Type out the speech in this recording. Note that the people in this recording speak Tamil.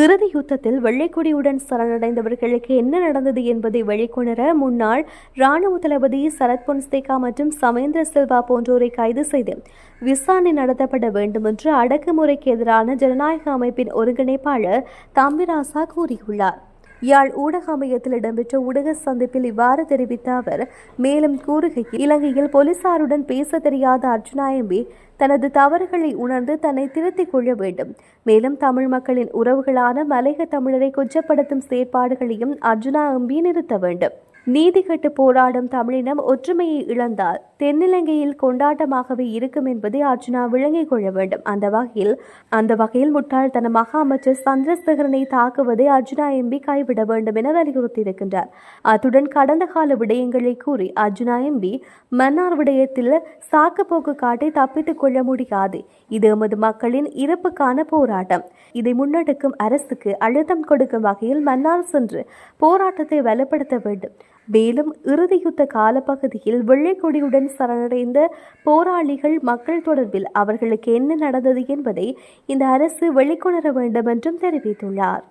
இறுதி யுத்தத்தில் வெள்ளைக்கொடியுடன் சரணடைந்தவர்களுக்கு என்ன நடந்தது என்பதை வெளிக்கொணர முன்னாள் ராணுவ தளபதி சரத் பொன்சேகா மற்றும் சமேந்திர சில்வா போன்றோரை கைது செய்து விசாரணை நடத்தப்பட வேண்டும் என்று அடக்குமுறைக்கு எதிரான ஜனநாயக அமைப்பின் ஒருங்கிணைப்பாளர் தம்பிராசா கூறியுள்ளார். யாழ் ஊடக அமையத்தில் இடம்பெற்ற ஊடக சந்திப்பில் இவ்வாறு தெரிவித்த அவர் மேலும் கூறுகையில் இலங்கையில் போலீசாருடன் பேச தெரியாத அர்ஜுனா எம்பி தனது தவறுகளை உணர்ந்து தன்னை திருத்திக் கொள்ள வேண்டும். மேலும் தமிழ் மக்களின் உறவுகளான மலையக தமிழரை கொச்சப்படுத்தும் செயற்பாடுகளையும் அர்ஜுனா எம்பி நிறுத்த வேண்டும். நீதி கட்டு போராடும் தமிழினம் ஒற்றுமையை இழந்தால் தென்னிலங்கையில் கொண்டாட்டமாகவே இருக்கும் என்பதை அர்ஜுனா விளங்கிக் கொள்ள வேண்டும். அந்த வகையில் அந்த வகையில் முட்டாள்தனமாக அமைச்சர் சந்திரசேகரனை தாக்குவதை அர்ஜுனா எம்பி கைவிட வேண்டும் என வலியுறுத்தியிருக்கின்றார். அத்துடன் கடந்த கால விடயங்களை கூறி அர்ஜுனா எம்பி மன்னார் விடயத்தில் சாக்குப்போக்கு காட்டி தப்பித்துக் கொள்ள முடியாது. இது எமது மக்களின் இறப்புக்கான போராட்டம். இதை முன்னெடுக்கும் அரசுக்கு அழுத்தம் கொடுக்கும் வகையில் மன்னார் சென்று போராட்டத்தை வலுப்படுத்த வேண்டும். மேலும் இறுதியுத்த காலப்பகுதியில் வெள்ளைக்கொடியுடன் சரணடைந்த போராளிகள் மக்கள் தொடர்பில் அவர்களுக்கு என்ன நடந்தது என்பதை இந்த அரசு வெளிக்கொணர வேண்டும் என்றும் தெரிவித்துள்ளார்.